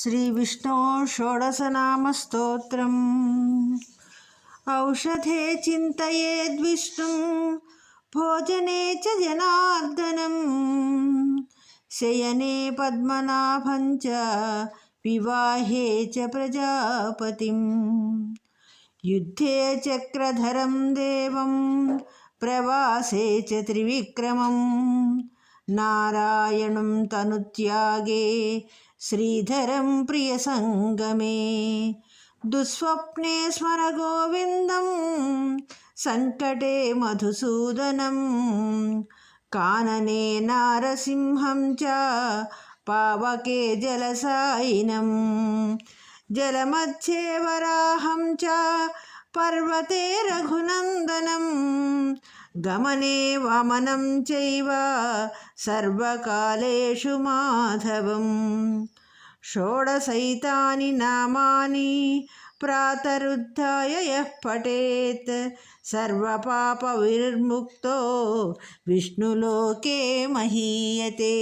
श्रीविष्णो षोडशनामस्तोत्रम् औषधे चिन्तयेद्विष्णुं भोजने च जनार्दनं शयने पद्मनाभं च विवाहे च प्रजापतिं युद्धे चक्रधरं देवं प्रवासे च त्रिविक्रमं नारायणं तनुत्यागे श्रीधरं प्रियसङ्गमे। दुःस्वप्ने स्मर गोविन्दं सङ्कटे मधुसूदनं कानने नारसिंहं च पावके जलसायिनं जलमध्ये वराहं च पर्वते रघुनन्दनं గమనే వమనం చైవ సర్వకాలేషు మాధవం షోడశైతాని నామాని ప్రాతరుద్ధాయ యః పఠేత్ సర్వపాపవిర్ముక్తో విష్ణులోకే మహీయతే